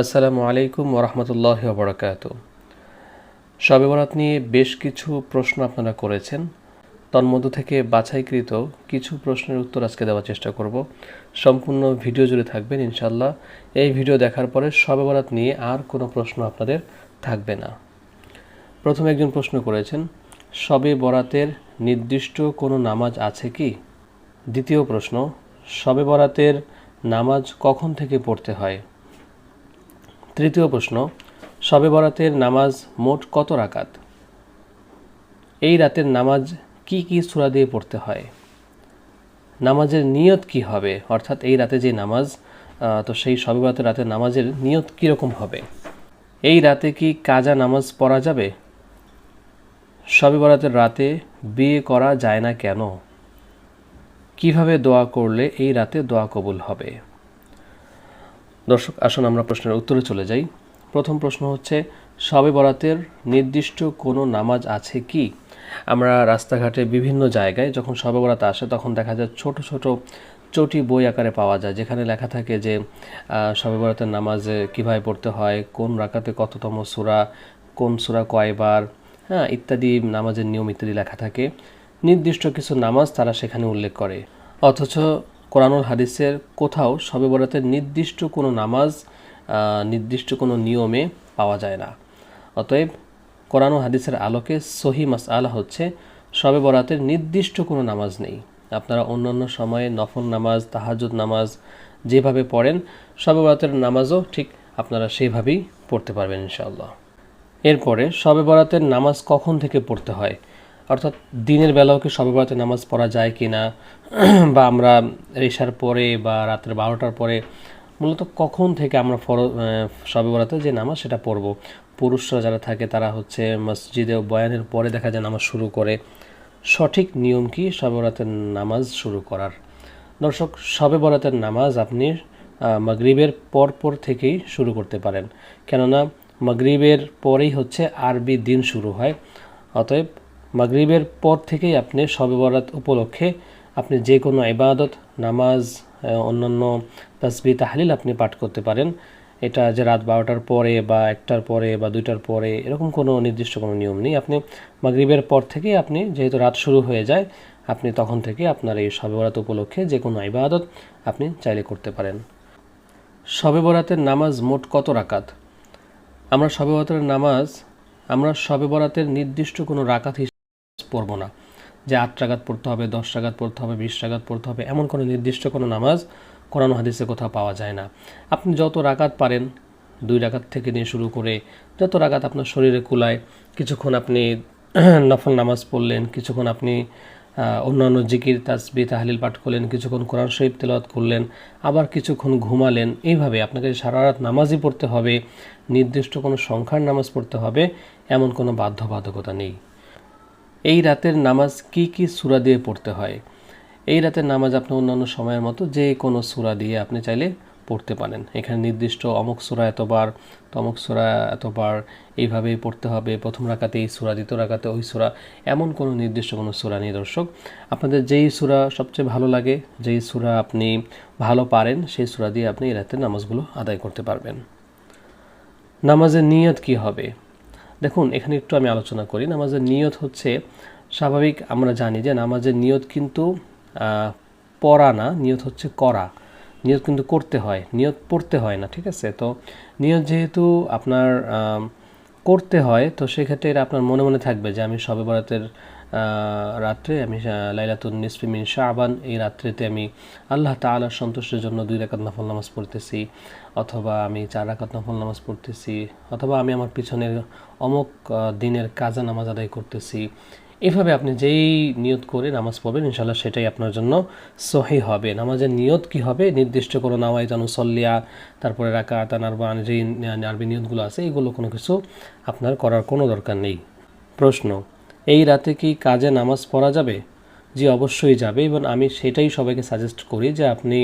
আসসালামু আলাইকুম ওরহমতুল্লাহ বরকাত শবে বরাত নিয়ে বেশ কিছু প্রশ্ন আপনারা করেছেন। তন্মধ্য থেকে বাছাইকৃত কিছু প্রশ্নের উত্তর আজকে দেওয়ার চেষ্টা করব। সম্পূর্ণ ভিডিও জুড়ে থাকবেন ইনশাল্লাহ এই ভিডিও দেখার পরে শবে বরাত নিয়ে আর কোনো প্রশ্ন আপনাদের থাকবে না। প্রথমে একজন প্রশ্ন করেছেন শবে বরাতের নির্দিষ্ট কোনো নামাজ আছে কি? দ্বিতীয় প্রশ্ন শবে বরাতের নামাজ কখন থেকে পড়তে হয়? তৃতীয় প্রশ্ন শবে বরাতের নামাজ মোট কত রাকাত? এই রাতের নামাজ কি কি সূরা দিয়ে পড়তে হয়? নামাজের নিয়ত কি হবে? অর্থাৎ এই রাতে যে নামাজ তো সেই শবে বরাতের রাতের নামাজের নিয়ত কীরকম হবে? এই রাতে কি কাজা নামাজ পড়া যাবে? শবে বরাতের রাতে বিয়ে করা যায় না কেন? কীভাবে দোয়া করলে এই রাতে দোয়া কবুল হবে? দর্শক, আসুন আমরা প্রশ্নের উত্তরে চলে যাই। প্রথম প্রশ্ন হচ্ছে শবে বরাতের নির্দিষ্ট কোনো নামাজ আছে কি? আমরা রাস্তাঘাটে বিভিন্ন জায়গায় যখন শবে বরাত আসে, তখন দেখা যায় ছোট ছোট চটি বই আকারে পাওয়া যায়, যেখানে লেখা থাকে যে শবে বরাতের নামাজে কীভাবে পড়তে হয়, কোন রাকাতে কততম সূরা, কোন সূরা কয়বার হ্যাঁ ইত্যাদি নামাজের নিয়ম ইত্যাদি লেখা থাকে। নির্দিষ্ট কিছু নামাজ তারা সেখানে উল্লেখ করে। অথচ কোরআনুল হাদিসের কোথাও শবে বরাতের নির্দিষ্ট কোনো নামাজ নির্দিষ্ট কোনো নিয়মে পাওয়া যায় না। অতএব কোরআন হাদিসের আলোকে সহি মাস আলা হচ্ছে শবে বরাতের নির্দিষ্ট কোনো নামাজ নেই। আপনারা অন্যান্য সময়ে নফল নামাজ তাহাজুদ নামাজ যেভাবে পড়েন শবে বরাতের নামাজও ঠিক আপনারা সেইভাবেই পড়তে পারবেন ইনশাআল্লাহ। এরপরে শবে বরাতের নামাজ কখন থেকে পড়তে হয়? অর্থাৎ দিনের বেলাও কি বরাতের নামাজ পড়া যায় কি না বা আমরা রেশার পরে বা রাত্রে বারোটার পরে মূলত কখন থেকে আমরা ফর শবে বরাতে যে নামাজ সেটা পড়ব? পুরুষরা যারা থাকে তারা হচ্ছে মসজিদে বয়ানের পরে দেখা যায় নামাজ শুরু করে। সঠিক নিয়ম কি শবে বরাতের নামাজ শুরু করার? দর্শক শবে বরাতের নামাজ আপনি মাগরিবের পর পর থেকেই শুরু করতে পারেন। কেননা মাগরিবের পরেই হচ্ছে আরবি দিন শুরু হয়। অতএব মাগরিবের পর থেকেই আপনি শবে বরাত উপলক্ষে আপনি যে কোনো ইবাদত, নামাজ অন্যান্য তাসবি তাহলিল আপনি পাঠ করতে পারেন। এটা যে রাত বারোটার পরে বা একটার পরে বা দুইটার পরে এরকম কোনো নির্দিষ্ট কোনো নিয়ম নেই। আপনি মাগরিবের পর থেকেই আপনি যেহেতু রাত শুরু হয়ে যায়, আপনি তখন থেকে আপনার এই শবে বরাত উপলক্ষে যে কোনো ইবাদত আপনি চাইলে করতে পারেন। শবে বরাতের নামাজ মোট কত রাকাত? আমরা শবে বরাতের নামাজ, আমরা শবে বরাতের নির্দিষ্ট কোনো রাকাত হিসেবে পড়ব না। যে আট রাকাত পড়তে হবে, দশ রাকাত পড়তে হবে, বিশ রাকাত পড়তে হবে, এমন কোনো নির্দিষ্ট কোনো নামাজ কোরআন হাদিসে কোথাও পাওয়া যায় না। আপনি যত রাগাত পারেন, দুই রাগাত থেকে নিয়ে শুরু করে যত রাগাত আপনার শরীরে কুলায়, কিছুক্ষণ আপনি নফল নামাজ পড়লেন, কিছুক্ষণ আপনি অন্যান্য জিকির তাসবি তাহলিল পাঠ করলেন, কিছুক্ষণ কোরআন শরীফ তেলাওয়াত করলেন, আবার কিছুক্ষণ ঘুমালেন, এইভাবে আপনাকে সারা রাত নামাজই পড়তে হবে, নির্দিষ্ট কোনো সংখ্যার নামাজ পড়তে হবে, এমন কোনো বাধ্যবাধকতা নেই। এই রাতের নামাজ কি কি সূরা দিয়ে পড়তে হয়? এই রাতের নামাজ আপনি অন্যান্য সময়ের মতো যে কোনো সূরা দিয়ে আপনি চাইলে পড়তে পারেন। এখানে নির্দিষ্ট অমুক সূরা এতবার, তমুক সূরা এতবার, এইভাবেই পড়তে হবে। প্রথম রাকাতে এই সূরা, দ্বিতীয় রাকাতে ওই সূরা, এমন কোনো নির্দিষ্ট কোনো সূরা নেই দর্শক। আপনাদের যেই সুরা সবচেয়ে ভালো লাগে, যেই সূরা আপনি ভালো পারেন, সেই সূরা দিয়ে আপনি এই রাতের নামাজগুলো আদায় করতে পারবেন। নামাজের নিয়ত কি হবে? দেখুন, এখানে একটু আমি আলোচনা করি। নামাজের নিয়ত হচ্ছে, স্বাভাবিক আমরা জানি যে নামাজের নিয়ত কিন্তু পড়া না, নিয়ত হচ্ছে করা। নিয়ত কিন্তু করতে হয়, নিয়ত পড়তে হয় না, ঠিক আছে? তো নিয়ত যেহেতু আপনার করতে হয়, তো সেক্ষেত্রে এটা আপনার মনে মনে থাকবে যে আমি সবে বরাতের রাত্রে আমি লাইলাতুন নিসফি মিন শাবান, এই রাত্রেতে আমি আল্লাহ তাআলার সন্তুষ্টের জন্য দুই রাকাত নফল নামাজ পড়তেছি, অথবা আমি চার রাকাত নফল নামাজ পড়তেছি, অথবা আমি আমার পিছনের অমুক দিনের কাজা নামাজ আদায় করতেছি। এভাবে আপনি যেই নিয়ত করে নামাজ পড়বেন ইনশাল্লাহ সেটাই আপনার জন্য সহি হবে। নামাজের নিয়ত কি হবে? নির্দিষ্ট কোনো নাওয়াই জানুসল্লিয়া তারপরে রাকা তানারবান যেই আরবি নিয়তগুলো আছে, এগুলো কোনো কিছু আপনার করার কোনো দরকার নেই। প্রশ্ন এই রাতে কি কাজে নামাজ পড়া যাবে? জি, অবশ্যই যাবে এবং আমি সেটাই সবাইকে সাজেস্ট করি যে আপনি,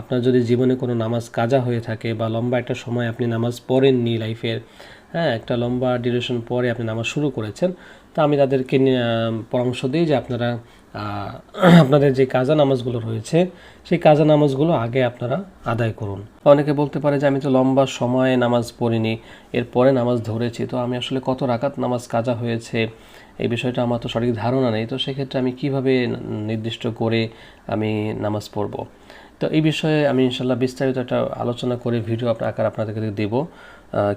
আপনার যদি জীবনে কোনো নামাজ কাজা হয়ে থাকে বা লম্বা একটা সময় আপনি নামাজ পড়েননি লাইফের হ্যাঁ একটা লম্বা ডিউরেশন পরে আপনি নামাজ শুরু করেছেন, তো আমি তাদেরকে পরামর্শ দিই যে আপনারা আপনাদের যে কাজা নামাজগুলো রয়েছে, সেই কাজা নামাজগুলো আগে আপনারা আদায় করুন। অনেকে বলতে পারে যে আমি তো লম্বা সময়ে নামাজ পড়িনি, এরপরে নামাজ ধরেছি, তো আমি আসলে কত রাকাত নামাজ কাজা হয়েছে এই বিষয়টা আমার তো সঠিক ধারণা নেই। তো সেক্ষেত্রে আমি কীভাবে নির্দিষ্ট করে আমি নামাজ পড়ব? তো এই বিষয়ে আমি ইনশাল্লাহ বিস্তারিত একটা আলোচনা করে ভিডিও আপনার আকার আপনাদেরকে দেবো।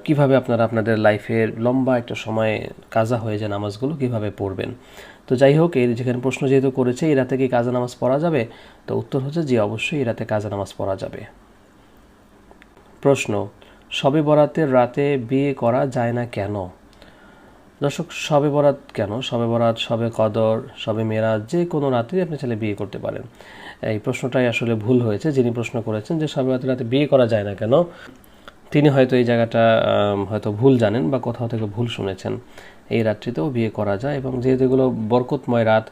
কীভাবে আপনারা আপনাদের লাইফের লম্বা একটা সময় কাজা হয়ে যায় নামাজগুলো কীভাবে পড়বেন? তো যাই হোক, এই যেখানে প্রশ্ন যেহেতু করেছে এই রাতে কি কাজা নামাজ পড়া যাবে? তো উত্তর হচ্ছে যে অবশ্যই এই রাতে কাজা নামাজ পড়া যাবে। প্রশ্ন সবে বরাতের রাতে বিয়ে করা যায় না কেন? দর্শক শবে বরাত কেন? শবে বরাত, সবে কদর, সবে মেরাজ, যে কোনো রাতেই আপনি চাইলে বিয়ে করতে পারেন। এই প্রশ্নটাই আসলে ভুল হয়েছে। যিনি প্রশ্ন করেছেন যে সবে বরাতের রাতে বিয়ে করা যায় না কেন, তিনি হয়তো এই জায়গাটা হয়তো ভুল জানেন বা কোথাও থেকে ভুল শুনেছেন। এই রাত্রিতেও বিয়ে করা যায় এবং যেহেতু এগুলো বরকতময় রাত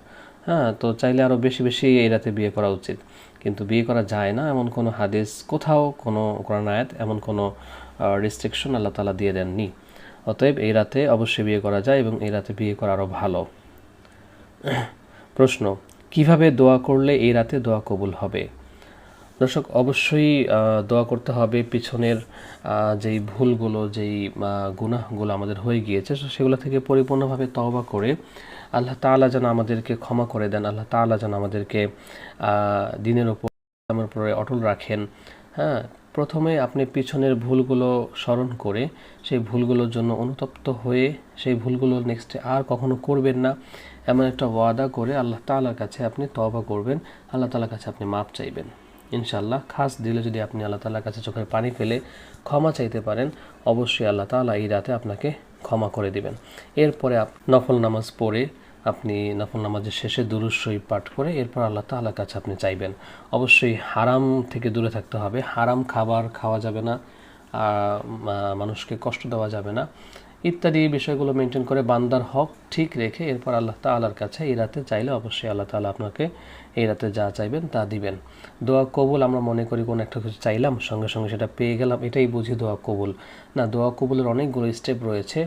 হ্যাঁ তো চাইলে আরও বেশি বেশি এই রাতে বিয়ে করা উচিত। কিন্তু বিয়ে করা যায় না এমন কোনো হাদিস কোথাও, কোনো কোরআন আয়াত, এমন কোনো রেস্ট্রিকশন আল্লাহ তালা দিয়ে দেননি। অতএব এই রাতে অবশ্যই বিয়ে করা যায় এবং এই রাতে বিয়ে করা আরও ভালো। প্রশ্ন, কীভাবে দোয়া করলে এই রাতে দোয়া কবুল হবে? দর্শক, অবশ্যই দোয়া করতে হবে। পিছনের যেই ভুলগুলো, যেই গুনাহগুলো আমাদের হয়ে গিয়েছে সেগুলো থেকে পরিপূর্ণভাবে তওবা করে আল্লাহ তাআলা যেন আমাদেরকে ক্ষমা করে দেন। আল্লাহ তাআলা যেন আমাদেরকে দিনের আমার উপরে অটল রাখেন। হ্যাঁ প্রথমে আপনি পিছনের ভুলগুলো স্মরণ করে সেই ভুলগুলোর জন্য অনুতপ্ত হয়ে সেই ভুলগুলো নেক্সটে আর কখনো করবেন না। এমন একটা ওয়াদা করে আল্লাহ তালার কাছে আপনি তওবা করবেন। আল্লাহ তাআলার কাছে আপনি মাপ চাইবেন। ইনশাল্লাহ খাস দিলে যদি আপনি আল্লাহ তাআলার কাছে চোখের পানি ফেলে ক্ষমা চাইতে পারেন, অবশ্যই আল্লাহ তাআলা এই রাতে আপনাকে ক্ষমা করে দিবেন। এরপরে নফল নামাজ পড়ে আপনি নফল নামাজের শেষে শরীফ পাঠ করে এরপর আল্লাহ তাআলার কাছে আপনি চাইবেন। অবশ্যই হারাম থেকে দূরে থাকতে হবে। হারাম খাবার খাওয়া যাবে না মানুষকে কষ্ট দেওয়া যাবে না। ইত্যাদি বিষয়গুলো মেনটেন করে বান্দার হক ঠিক রেখে এরপর আল্লাহ তাআলার কাছে এই রাতে চাইলে অবশ্যই আল্লাহ তাআলা আপনাকে এই রাতে যা চাইবেন তা দিবেন। দোয়া কবুল আমরা মনে করি কোনো একটা কিছু চাইলাম, সঙ্গে সঙ্গে সেটা পেয়ে গেলাম, এটাই বুঝি দোয়া কবুল। না, দোয়া কবুলের অনেকগুলো স্টেপ রয়েছে।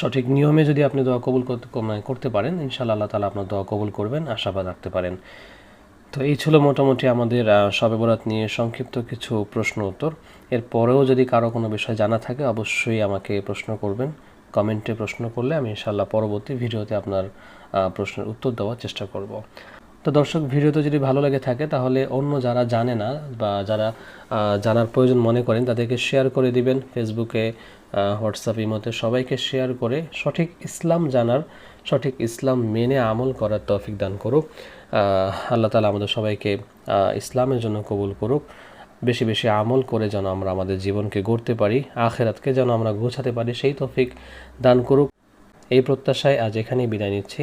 সঠিক নিয়মে যদি আপনি দোয়া কবুল করতে মানে করতে পারেন ইনশাল্লাহ আল্লাহ তাআলা আপনার দোয়া কবুল করবেন, আশাবাদ রাখতে পারেন। তো এই ছিল মোটামুটি আমাদের শবে বরাত নিয়ে সংক্ষিপ্ত কিছু প্রশ্ন উত্তর। এরপরেও যদি কারও কোনো বিষয় জানা থাকে, অবশ্যই আমাকে প্রশ্ন করবেন। কমেন্টে প্রশ্ন করলে আমি ইনশাল্লাহ পরবর্তী ভিডিওতে আপনার প্রশ্নের উত্তর দেওয়ার চেষ্টা করব। তো দর্শক, ভিডিওতে যদি ভালো লেগে থাকে, তাহলে অন্য যারা জানে না বা যারা জানার প্রয়োজন মনে করেন, তাদেরকে শেয়ার করে দিবেন ফেসবুকে হোয়াটসঅ্যাপ ইমোতে সবাইকে শেয়ার করে সঠিক ইসলাম জানার, সঠিক ইসলাম মেনে আমল করার তৌফিক দান করুক। আল্লাহ তালা আমাদের সবাইকে ইসলামের জন্য কবুল করুক। বেশি বেশি আমল করে যেন আমরা আমাদের জীবনকে গড়তে পারি, আখেরাতকে যেন আমরা গোছাতে পারি, সেই তৌফিক দান করুক। এই প্রত্যাশায় আজ এখানেই বিদায় নিচ্ছি।